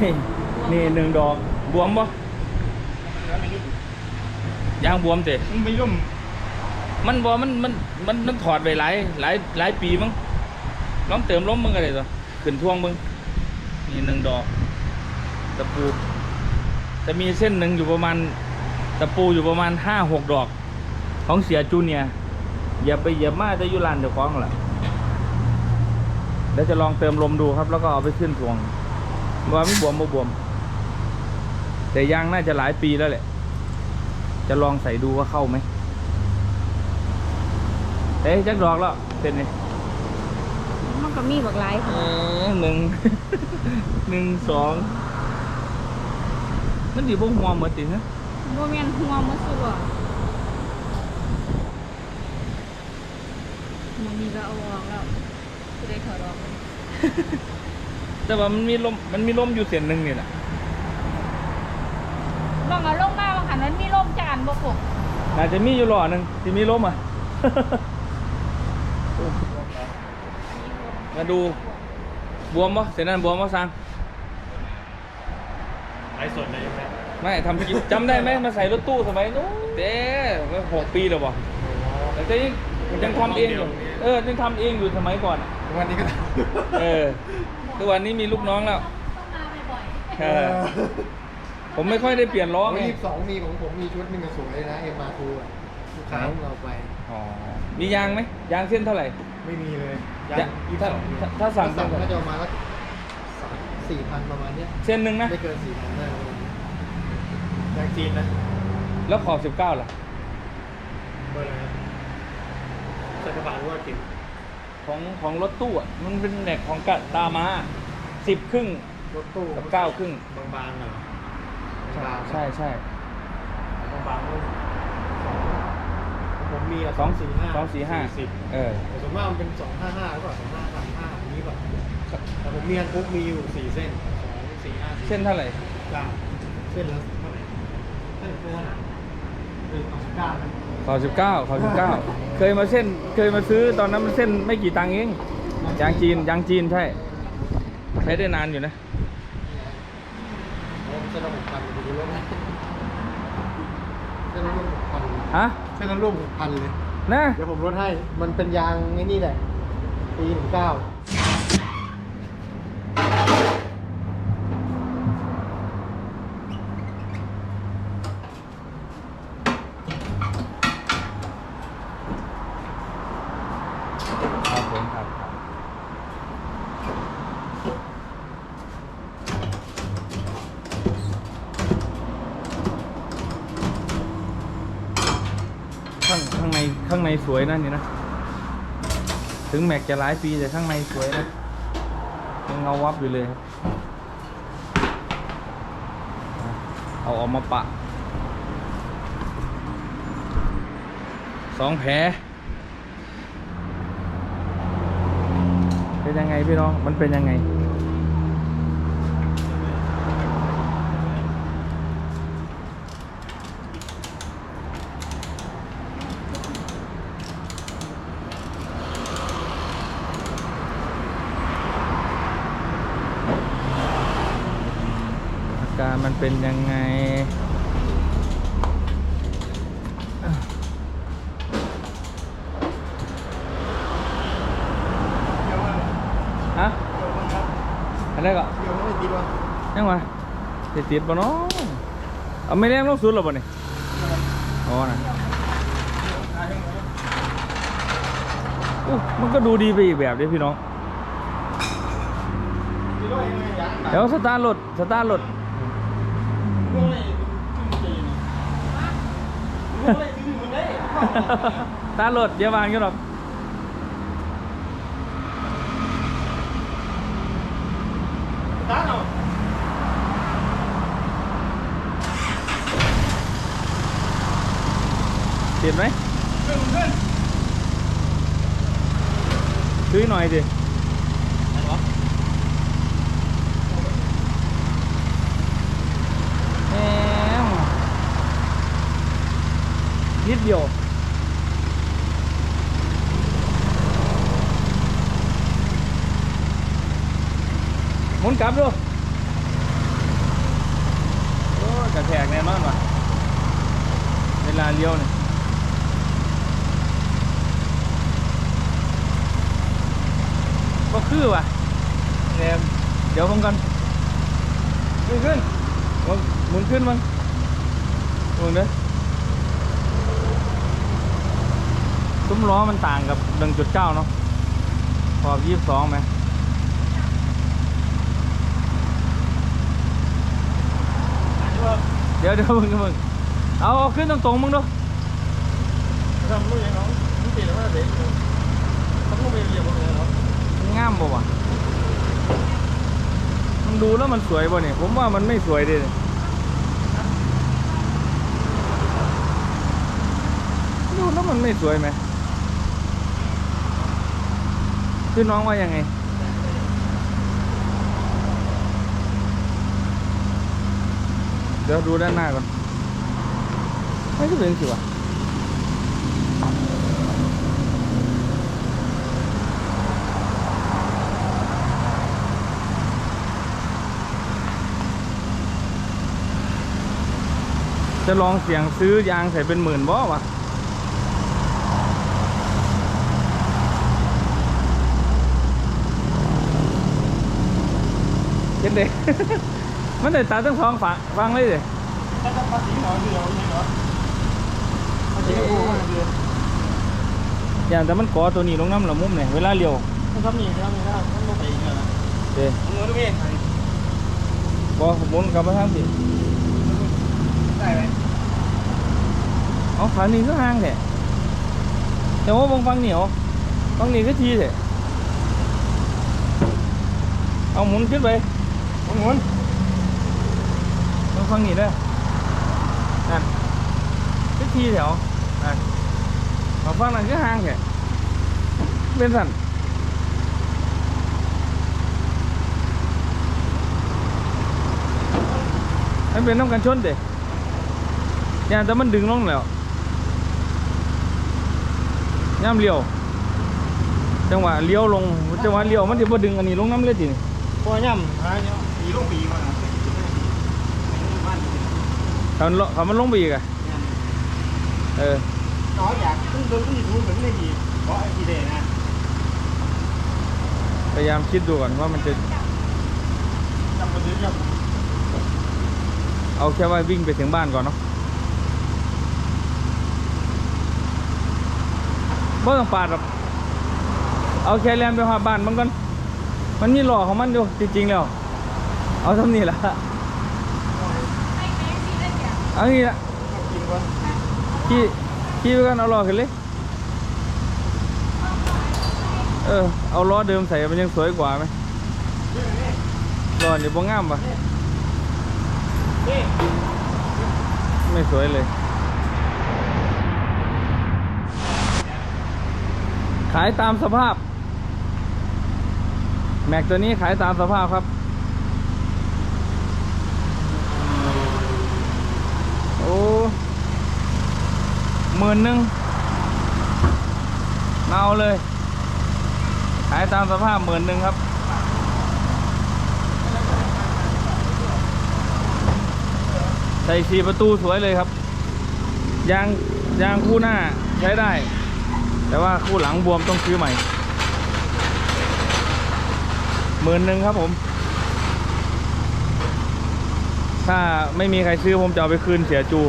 นี่นี่หนึ่งดอกบวมปะยางบวมเตะมันไม่ร่มมันบอมันมันมันมันถอดไปหลายหลายหลายปีมั้งลองเติมล้มมึงอะไรตัวขึ้นท่วงมึงนี่หนึ่งดอกตะปูจะมีเส้นหนึ่งอยู่ประมาณตะปูอยู่ประมาณห้าหกดอก ของเสียจูเนียร์อย่าไปเหยียบมาจะอยุลานเดี๋ยวคล้องแหละเดี๋ยวจะลองเติมลมดูครับ แล้วก็เอาไปขึ้นทวง ว่าไม่บวมไม่บวม แต่ยางน่าจะหลายปีแล้วแหละ จะลองใส่ดูว่าเข้าไหมเอ๊ะจักดอกแล้วเส้นนี้มันก็มีบักหลายเอ๊ะหนึ่งหนึ่งสองมันดีพวกหัวเหมือนตินะบ่แม่นหัวมันสุบ่มันมีก็เอาออกแล้วสิได้ถอดออก แต่ว่ามันมีลมมันมีลมอยู่เส้นหนึ่งนี่แหละลองเอาลงมาว่าคันมันมีลมจานบ่ปกอาจจะมีอยู่หล่อหนึ่งที่มีลมอะ มาดูบวมปะเส้นนั้นบวมปะซังไลฟ์สดเลยใช่ไหมไม่ทำคลิปจำได้ไหมมาใส่รถตู้สมัยนู้นเด้เมื่อหกปีแล้วบ่แต่ก็ยังยังทำเองอยู่เออยังทำเองอยู่สมัยก่อนอะวันนี้ก็เออ ทุกวันนี้มีลูกน้องแล้วต้องมาบ่อยเออผมไม่ค่อยได้เปลี่ยนล้อไง ยี่สิบสองมีของผมมีชุดหนึ่งสวยนะเอ็มมาทูลูกค้าของเราไป อ๋อ มียางไหมยางเส้นเท่าไหร่ไม่มีเลยยายังงยี่สิบถ้าสองถ้าถ้าสั่งสั่งก็จะประมาณสักสี่พันประมาณเนี้ยเส้นหนึ่งนะ ไม่เกินสี่พันได้ประมาณนี้ยางจีนนะแล้วขอบสิบเก้าล่ะ เบอร์อะไรนะใส่กระบะหรือว่าจิ๋ว ของของรถตู้อะมันเป็นแหนกของกะตามาสิบครึ่ง รถตู้กับเก้าครึ่ง บางๆเหรอบางใช่ใช่บางๆรุ่นของผมมีอะสองสี่ห้าสองสี่ห้าสิบเออแต่ส่วนมากมันเป็นสองห้าห้าหรือเปล่าสองห้าสามห้านี้แบบแต่ผมมีอันปุ๊บมีอยู่สี่เส้นสองสี่ห้าสี่เส้นเท่าไหร่ เก้าเส้นละเท่าไหร่เส้นเท่าไหร่คือสองเก้า นะขอบสิบเก้าขอบสิบเก้าเคยมาเส้นเคยมาซื้อตอนนั้นมันเส้นไม่กี่ตังค์เองยางจีนยางจีนใช่ ใช้ได้นานอยู่นะผมเส้นละหกพันดูรถนะเส้นละร่วมหกพันฮะเส้นละร่วมหกพันเลยนะเดี๋ยวผมลดให้มันเป็นยางไอ้นี่แหละปีหนึ่งเก้า ครับผมครับข้าง ข้างในข้างในสวยนะนี่นะ ถึงแม็กจะหลายปีแต่ข้างในสวยนะยังเงาวับอยู่เลยครับเอาออกมาปะสองแผลเป็นยังไงพี่น้อง มันเป็นยังไงาการมันเป็นยังไง ฮะอะไรก็เดี๋ยวไม่ติดวะยังวะติดติดปะเนาะเอาไม่แรงลงสุดหรอปะเนี่ยอ๋อนะอมันก็ดูดีไปอีกแบบเด้พี่น้อง เดี๋ยวสตาร์ทรถสตาร์ทรถ สตาร์ทรถอย่าวางกันหรอกติดไหมซื้อหน่อยดิ แหม นิดเดียวหมุนกลับดูกระแทกแน่นอนว่ะเวลาเลี้ยวเนี่ยก็คือว่ะแรมเดี๋ยวผมกันขึ้นขึ้นหมุนขึ้นมั้งมึงเด้อ ซุ้มล้อมันต่างกับ 1.9 เนาะขอบ 22ไหมเดี๋ยวเดี๋ยวมึงมึงเอาเอาขึ้นตรงๆมึงดูทำรู้ยังน้องนี่ติดแล้วเด็กเขาต้องไปเรียนพวกนี้เนาะงามบ่วะมันดูแล้วมันสวยบ่เนี่ยผมว่ามันไม่สวยดิดูแล้วมันไม่สวยไหม คือน้องว่ายังไง เดี๋ยวดูด้านหน้าก่อน ไม่ก็เป็นสิวะจะลองเสียงซื้อยางใส่เป็นหมื่นบ่วะ เห็นเด็มันได้ตาทั้งสองฝั่งฟังเลยเด็ถ้าจะภาษีหน่อยเดียวนี่เหรอภาษีกูมันเดือนอย่างแต่มันก่อตัวนี้ลงน้ำละมุมเนี่ยเวลาเลี้ยวถ้าทำนี่ทำนี่นะมันลงไปอีกแล้วนะเด้มึงรู้ไหมบ่หมุนกลับมาทางสิได้ไหมเอาฝั่งนี้ก็ห่างแท้แต่ว่าบางฝั่งเหนียวฝั่งนี้ก็ทีแท้เอาหมุนขึ้นไปมึ งหมุนบางฝั่งนี้ได้อนั่นก็ทีแถวนั่นเอาฝั่งนั้นก็ห่างแท้เป็นสั่นมันเป็นน้ำกันชนเด้อย่างแต่มันดึงลงแล้วย่ำเลี้ยว จังหวะเลี้ยวลง จังหวะเลี้ยวมันจะบ่ดึงอันนี้ลงน้ำเลยทีนี่พอย่ำหาเนี่ย ปีลงปีมาถ้ามันลถ้ามันลงไปอีกอะเออน้อยอยากขึ้นเดินขึ้นยูทูบเหมือนไม่ดีเพราะไอ้กีเดนะพยายามคิดดูก่อนว่ามันจะจำเป็นเรื่องเอาแค่ว่าวิ่งไปถึงบ้านก่อนเนาะบ่ต้องปาดหรอกเอาแค่แลนไปหาบ้านมันก่อนมันมีหล่อของมันอยู่จริงๆแล้ว เอาทำนี่ละไม่แม่สิได้เอางี้ละขี่ขี่ไปก่อนเอาล้อขึ้นเลย เออ เอาล้อเดิมใส่มันยังสวยกว่าไหมล้อนี่บ่งามปะไม่สวยเลย ขายตามสภาพ แม็กตัวนี้ขายตามสภาพครับ โอ้ห มื่นหนึ่งเอาเลย ขายตามสภาพหมื่นหนึ่งครับ ใส่สีประตูสวยเลยครับ ยางยางคู่หน้าใช้ได้ แต่ว่าคู่หลังบวมต้องซื้อใหม่หมื่นหนึ่งครับผม ถ้าไม่มีใครซื้อผมจะเอาไปคืนเสียจู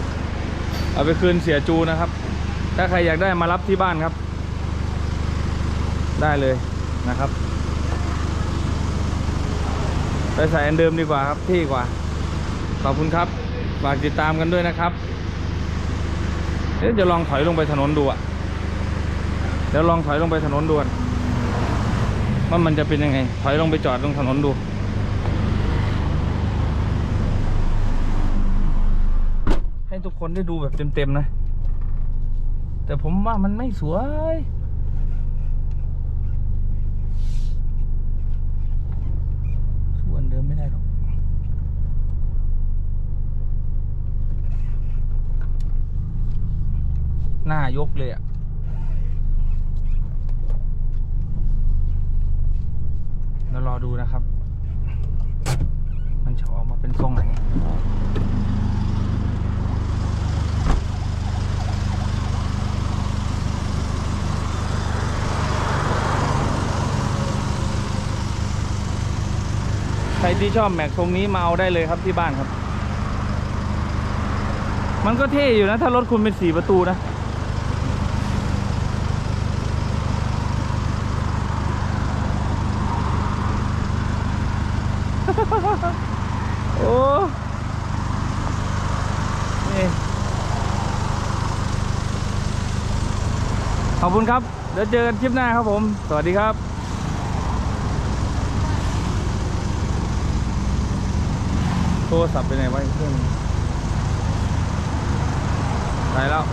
เอาไปคืนเสียจูนะครับ ถ้าใครอยากได้มารับที่บ้านครับ ได้เลยนะครับ ไปใส่อันเดิมดีกว่าครับที่กว่า ขอบคุณครับฝากติดตามกันด้วยนะครับ เดี๋ยวจะลองถอยลงไปถนนดูอะเดี๋ยวลองถอยลงไปถนนดูว่ามันจะเป็นยังไง ถอยลงไปจอดลงถนนดูให้ทุกคนได้ดูแบบเต็มๆนะ แต่ผมว่ามันไม่สวย ส่วนเดิมไม่ได้หรอก หน้ายกเลยอะ่ะเรารอดูนะครับ มันจะออกมาเป็นทรงไหน ร ที่ชอบแม็กทรงนี้มาเอาได้เลยครับที่บ้านครับ มันก็เท่อยู่นะ ถ้ารถคุณเป็นสี่ประตูนะโอ้นี่ขอบคุณครับ เดี๋ยวเจอกันคลิปหน้าครับผม สวัสดีครับ ทรศัพท์ไปไหนไวะเครื่องนี้ไปแล้ว